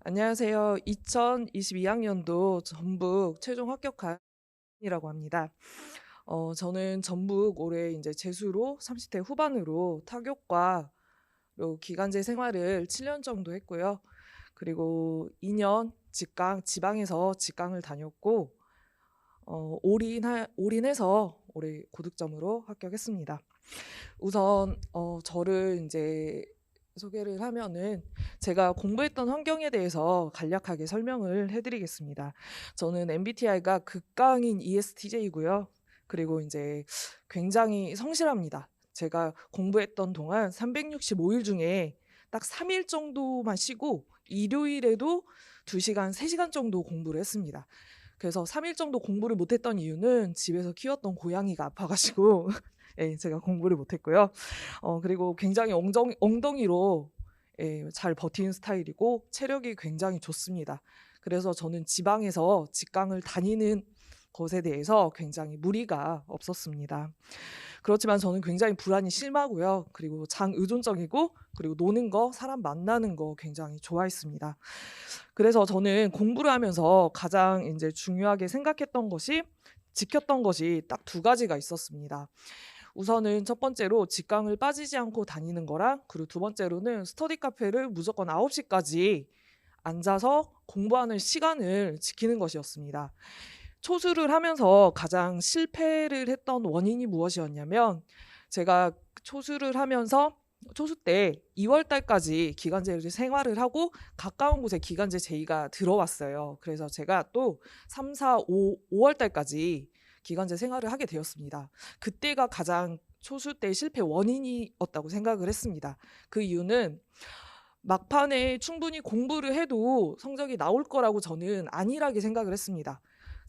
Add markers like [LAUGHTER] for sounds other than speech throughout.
안녕하세요. 2022학년도 전북 최종 합격한이라고 합니다. 어, 저는 전북 올해 이제 재수로 30대 후반으로 타교과로 기간제 생활을 7년 정도 했고요. 그리고 2년 직강 지방에서 직강을 다녔고 어, 올인하, 올인해서 올해 고득점으로 합격했습니다. 우선 어, 저를 이제 소개를 하면은 제가 공부했던 환경에 대해서 간략하게 설명을 해드리겠습니다. 저는 MBTI가 극강인 ESTJ고요. 그리고 이제 굉장히 성실합니다. 제가 공부했던 동안 365일 중에 딱 3일 정도만 쉬고 일요일에도 2시간, 3시간 정도 공부를 했습니다. 그래서 3일 정도 공부를 못했던 이유는 집에서 키웠던 고양이가 아파가지고 [LAUGHS] 예, 제가 공부를 못했고요. 어, 그리고 굉장히 엉덩, 엉덩이로 예, 잘 버티는 스타일이고 체력이 굉장히 좋습니다. 그래서 저는 지방에서 직강을 다니는 것에 대해서 굉장히 무리가 없었습니다. 그렇지만 저는 굉장히 불안이 심하고요. 그리고 장 의존적이고 그리고 노는 거, 사람 만나는 거 굉장히 좋아했습니다. 그래서 저는 공부를 하면서 가장 이제 중요하게 생각했던 것이 지켰던 것이 딱 두 가지가 있었습니다. 우선은 첫 번째로 직강을 빠지지 않고 다니는 거랑 그리고 두 번째로는 스터디 카페를 무조건 9시까지 앉아서 공부하는 시간을 지키는 것이었습니다. 초수를 하면서 가장 실패를 했던 원인이 무엇이었냐면 제가 초수를 하면서 초수 때 2월 달까지 기간제를 생활을 하고 가까운 곳에 기간제 제의가 들어왔어요. 그래서 제가 또 3, 4, 5, 5월 달까지 기간제 생활을 하게 되었습니다. 그때가 가장 초수 때 실패 원인이었다고 생각을 했습니다. 그 이유는 막판에 충분히 공부를 해도 성적이 나올 거라고 저는 안일하게 생각을 했습니다.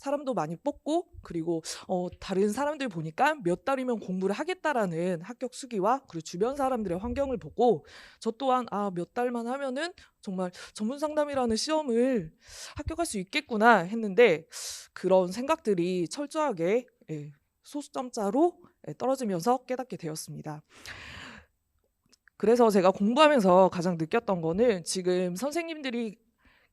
사람도 많이 뽑고 그리고 어, 다른 사람들 보니까 몇 달이면 공부를 하겠다라는 합격 수기와 그리고 주변 사람들의 환경을 보고 저 또한 아 몇 달만 하면은 정말 전문 상담이라는 시험을 합격할 수 있겠구나 했는데 그런 생각들이 철저하게 예, 소수점자로 예, 떨어지면서 깨닫게 되었습니다. 그래서 제가 공부하면서 가장 느꼈던 거는 지금 선생님들이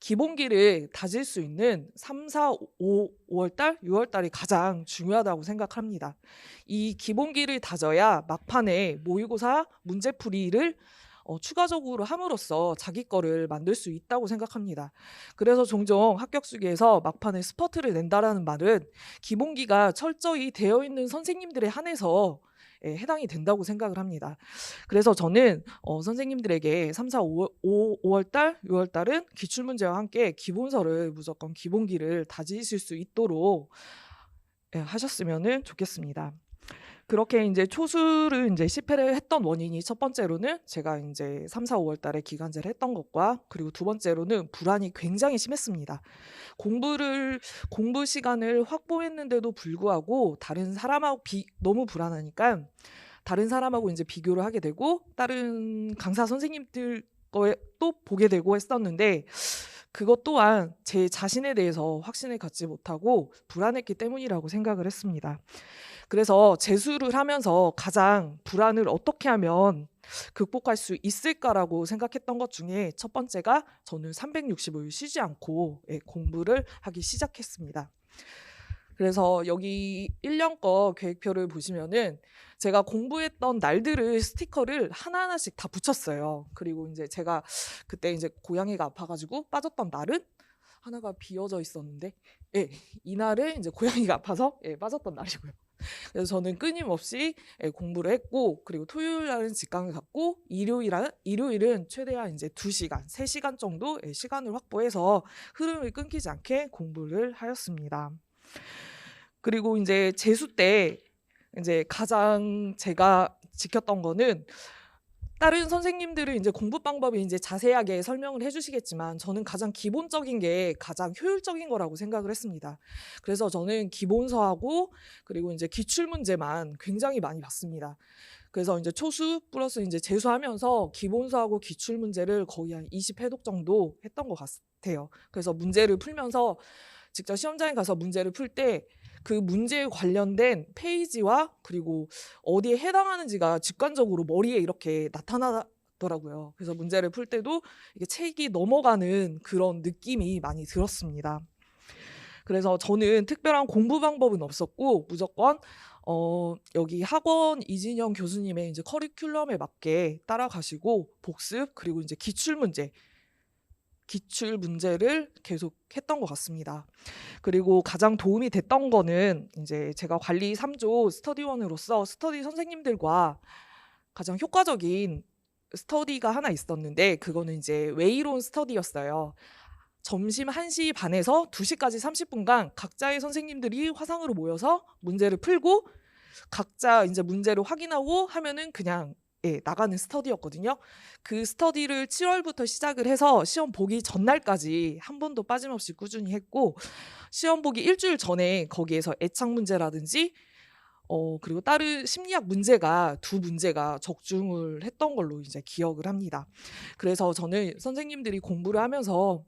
기본기를 다질 수 있는 3, 4, 5, 5월 달, 6월 달이 가장 중요하다고 생각합니다. 이 기본기를 다져야 막판에 모의고사 문제풀이를 어, 추가적으로 함으로써 자기 거를 만들 수 있다고 생각합니다. 그래서 종종 합격 수기에서 막판에 스퍼트를 낸다라는 말은 기본기가 철저히 되어 있는 선생님들에 한해서 예, 해당이 된다고 생각을 합니다. 그래서 저는 어, 선생님들에게 3, 4, 5, 5, 5월 달, 6월 달은 기출 문제와 함께 기본서를 무조건 기본기를 다지실 수 있도록 예, 하셨으면 좋겠습니다. 그렇게 이제 초수를 이제 실패를 했던 원인이 첫 번째로는 제가 이제 3, 4, 5월 달에 기간제를 했던 것과 그리고 두 번째로는 불안이 굉장히 심했습니다. 공부를 공부 시간을 확보했는데도 불구하고 다른 사람하고 비, 너무 불안하니까 다른 사람하고 이제 비교를 하게 되고 다른 강사 선생님들 거에 또 보게 되고 했었는데 그것 또한 제 자신에 대해서 확신을 갖지 못하고 불안했기 때문이라고 생각을 했습니다. 그래서 재수를 하면서 가장 불안을 어떻게 하면 극복할 수 있을까라고 생각했던 것 중에 첫 번째가 저는 365일 쉬지 않고 예, 공부를 하기 시작했습니다. 그래서 여기 1년 거 계획표를 보시면은 제가 공부했던 날들을 스티커를 하나하나씩 다 붙였어요. 그리고 이제 제가 그때 이제 고양이가 아파가지고 빠졌던 날은 하나가 비어져 있었는데, 예, 이날은 이제 고양이가 아파서 예, 빠졌던 날이고요. 그래서 저는 끊임없이 예, 공부를 했고, 그리고 토요일 날은 직강을 갔고, 일요일은, 일요일은 최대한 이제 2시간, 3시간 정도 예, 시간을 확보해서 흐름을 끊기지 않게 공부를 하였습니다. 그리고 이제 재수 때 이제 가장 제가 지켰던 거는 다른 선생님들은 이제 공부 방법이 이제 자세하게 설명을 해주시겠지만 저는 가장 기본적인 게 가장 효율적인 거라고 생각을 했습니다. 그래서 저는 기본서하고 그리고 이제 기출 문제만 굉장히 많이 봤습니다. 그래서 이제 초수 플러스 이제 재수하면서 기본서하고 기출 문제를 거의 한 20회독 정도 했던 것 같아요. 그래서 문제를 풀면서 직접 시험장에 가서 문제를 풀 때 그 문제에 관련된 페이지와 그리고 어디에 해당하는지가 직관적으로 머리에 이렇게 나타나 더라고요. 그래서 문제를 풀 때도 이게 책이 넘어가는 그런 느낌이 많이 들었습니다. 그래서 저는 특별한 공부 방법은 없었고 무조건 어, 여기 학원 이진영 교수님의 이제 커리큘럼에 맞게 따라가시고 복습 그리고 이제 기출 문제 기출 문제를 계속 했던 것 같습니다. 그리고 가장 도움이 됐던 거는 이제 제가 관리 3조 스터디원으로서 스터디 선생님들과 가장 효과적인 스터디가 하나 있었는데 그거는 이제 웨이론 스터디였어요. 점심 1시 반에서 2시까지 30분간 각자의 선생님들이 화상으로 모여서 문제를 풀고 각자 이제 문제를 확인하고 하면은 그냥 예, 나가는 스터디였거든요. 그 스터디를 7월부터 시작을 해서 시험 보기 전날까지 한 번도 빠짐없이 꾸준히 했고 시험 보기 일주일 전에 거기에서 애착 문제라든지 어 그리고 다른 심리학 문제가 두 문제가 적중을 했던 걸로 이제 기억을 합니다. 그래서 저는 선생님들이 공부를 하면서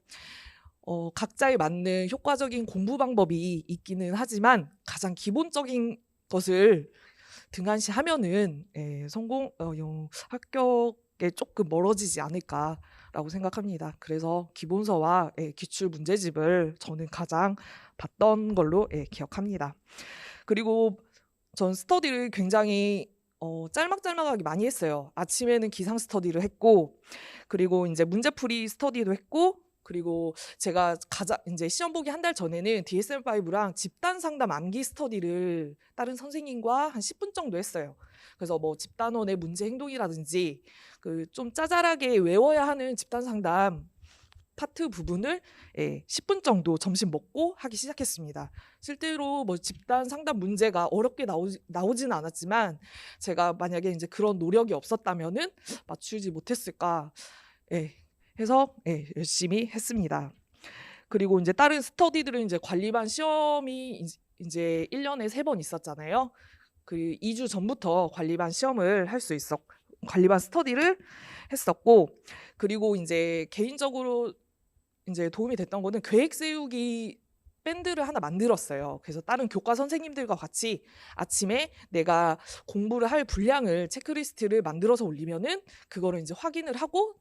어 각자에 맞는 효과적인 공부 방법이 있기는 하지만 가장 기본적인 것을 등한시 하면은 예, 성공 어, 영- 합격에 조금 멀어지지 않을까라고 생각합니다. 그래서 기본서와 예, 기출 문제집을 저는 가장 봤던 걸로 예, 기억합니다. 그리고 전 스터디를 굉장히 어, 짤막짤막하게 많이 했어요. 아침에는 기상 스터디를 했고, 그리고 이제 문제풀이 스터디도 했고, 그리고 제가 가자 이제 시험 보기 한 달 전에는 DSM-5랑 집단 상담 암기 스터디를 다른 선생님과 한 10분 정도 했어요. 그래서 뭐 집단원의 문제 행동이라든지 그 좀 짜잘하게 외워야 하는 집단 상담 파트 부분을 예, 10분 정도 점심 먹고 하기 시작했습니다. 실제로 뭐 집단 상담 문제가 어렵게 나오지, 나오지는 않았지만 제가 만약에 이제 그런 노력이 없었다면은 맞추지 못했을까 예, 해서 예, 열심히 했습니다. 그리고 이제 다른 스터디들은 이제 관리반 시험이 이- 이제 1년에 세번 있었잖아요. 그 2주 전부터 관리반 시험을 할 수 있었 관리반 스터디를 했었고 그리고 이제 개인적으로 이제 도움이 됐던 거는 계획 세우기 밴드를 하나 만들었어요. 그래서 다른 교과 선생님들과 같이 아침에 내가 공부를 할 분량을 체크리스트를 만들어서 올리면은 그거를 이제 확인을 하고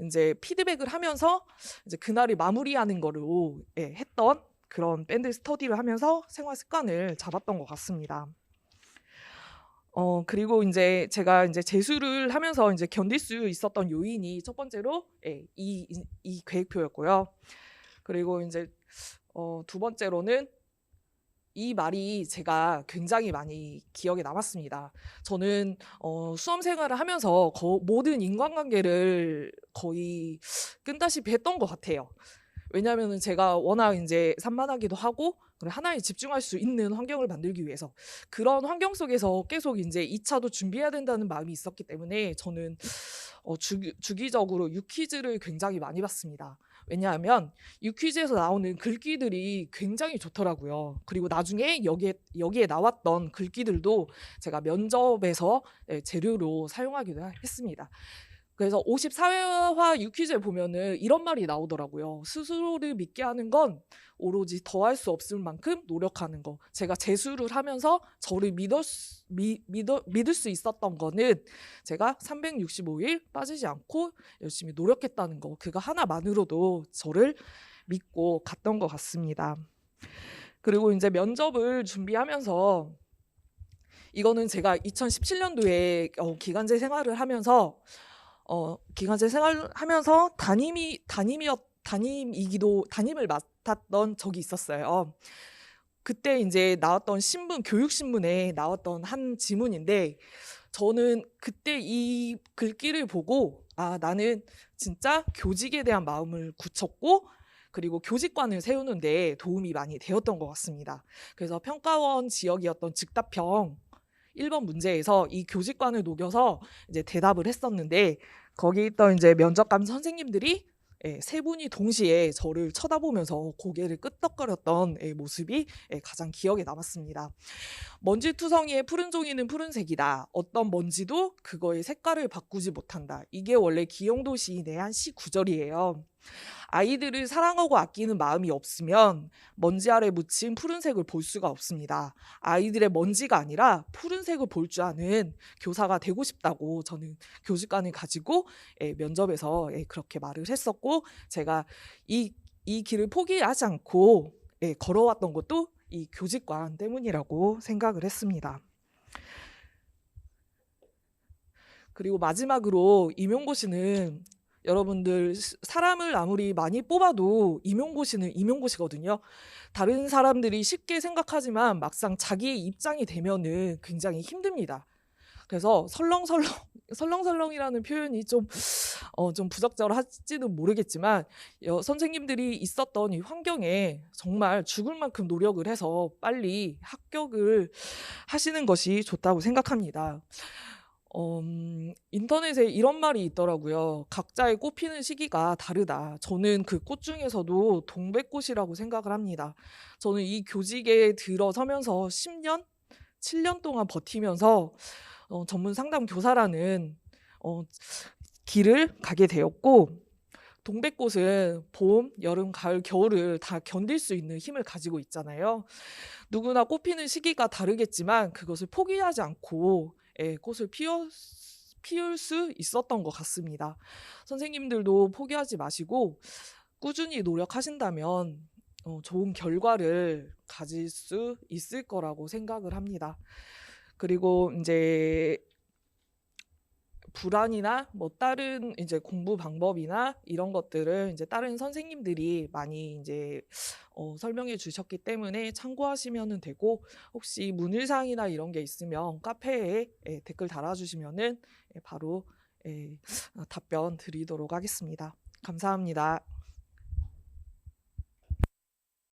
이제 피드백을 하면서 이제 그날을 마무리하는 거로 예, 했던 그런 밴드 스터디를 하면서 생활 습관을 잡았던 것 같습니다. 어 그리고 이제 제가 이제 재수를 하면서 이제 견딜 수 있었던 요인이 첫 번째로 예, 이, 이, 이 계획표였고요. 그리고 이제 어, 두 번째로는 이 말이 제가 굉장히 많이 기억에 남았습니다. 저는 어, 수험 생활을 하면서 거- 모든 인간관계를 거의 끈다시피 했던 것 같아요. 왜냐하면 제가 워낙 이제 산만하기도 하고 하나에 집중할 수 있는 환경을 만들기 위해서 그런 환경 속에서 계속 이제 2차도 준비해야 된다는 마음이 있었기 때문에 저는 어, 주, 주기적으로 유퀴즈를 굉장히 많이 봤습니다. 왜냐하면 유퀴즈에서 나오는 글귀들이 굉장히 좋더라고요. 그리고 나중에 여기에 여기에 나왔던 글귀들도 제가 면접에서 예, 재료로 사용하기도 했습니다. 그래서 54화 유퀴즈에 보면은 이런 말이 나오더라고요. 스스로를 믿게 하는 건 오로지 더할 수 없을 만큼 노력하는 거. 제가 재수를 하면서 저를 믿을 수, 미, 믿어, 믿을 수 있었던 거는 제가 365일 빠지지 않고 열심히 노력했다는 거. 그거 하나만으로도 저를 믿고 갔던 것 같습니다. 그리고 이제 면접을 준비하면서 이거는 제가 2017년도에 어, 기간제 생활을 하면서 어, 기간제 생활하면서 담임이 담임이었 담임이기도 담임을 맡았던 적이 있었어요. 그때 이제 나왔던 신문 교육 신문에 나왔던 한 지문인데 저는 그때 이 글귀를 보고 아 나는 진짜 교직에 대한 마음을 굳혔고 그리고 교직관을 세우는데 도움이 많이 되었던 것 같습니다. 그래서 평가원 지역이었던 즉답형 1번 문제에서 이 교직관을 녹여서 이제 대답을 했었는데 거기 있던 이제 면접관 선생님들이 예, 세 분이 동시에 저를 쳐다보면서 고개를 끄덕거렸던 예, 모습이 예, 가장 기억에 남았습니다. 먼지 투성이의 푸른 종이는 푸른색이다. 어떤 먼지도 그거의 색깔을 바꾸지 못한다. 이게 원래 기영도 시인의 한 시 구절이에요. 아이들을 사랑하고 아끼는 마음이 없으면 먼지 아래 묻힌 푸른색을 볼 수가 없습니다. 아이들의 먼지가 아니라 푸른색을 볼 줄 아는 교사가 되고 싶다고 저는 교직관을 가지고 예, 면접에서 예, 그렇게 말을 했었고 제가 이, 이 길을 포기하지 않고 예, 걸어왔던 것도 이 교직관 때문이라고 생각을 했습니다. 그리고 마지막으로 임용고시는 여러분들 스- 사람을 아무리 많이 뽑아도 임용고시는 임용고시거든요. 다른 사람들이 쉽게 생각하지만 막상 자기의 입장이 되면은 굉장히 힘듭니다. 그래서 설렁설렁 [LAUGHS] 설렁설렁이라는 표현이 좀 어, 좀 부적절할지는 모르겠지만 여, 선생님들이 있었던 이 환경에 정말 죽을 만큼 노력을 해서 빨리 합격을 하시는 것이 좋다고 생각합니다. 어, 음, 인터넷에 이런 말이 있더라고요. 각자의 꽃 피는 시기가 다르다. 저는 그 꽃 중에서도 동백꽃이라고 생각을 합니다. 저는 이 교직에 들어서면서 10년, 7년 동안 버티면서 어, 전문 상담 교사라는 어, 길을 가게 되었고, 동백꽃은 봄, 여름, 가을, 겨울을 다 견딜 수 있는 힘을 가지고 있잖아요. 누구나 꽃피는 시기가 다르겠지만 그것을 포기하지 않고 예, 꽃을 피워, 피울 수 있었던 것 같습니다. 선생님들도 포기하지 마시고 꾸준히 노력하신다면 어, 좋은 결과를 가질 수 있을 거라고 생각을 합니다. 그리고 이제 불안이나 뭐 다른 이제 공부 방법이나 이런 것들을 이제 다른 선생님들이 많이 이제 어, 설명해 주셨기 때문에 참고하시면 되고 혹시 문의사항이나 이런 게 있으면 카페에 예, 댓글 달아주시면은 예, 바로 예, 답변 드리도록 하겠습니다. 감사합니다.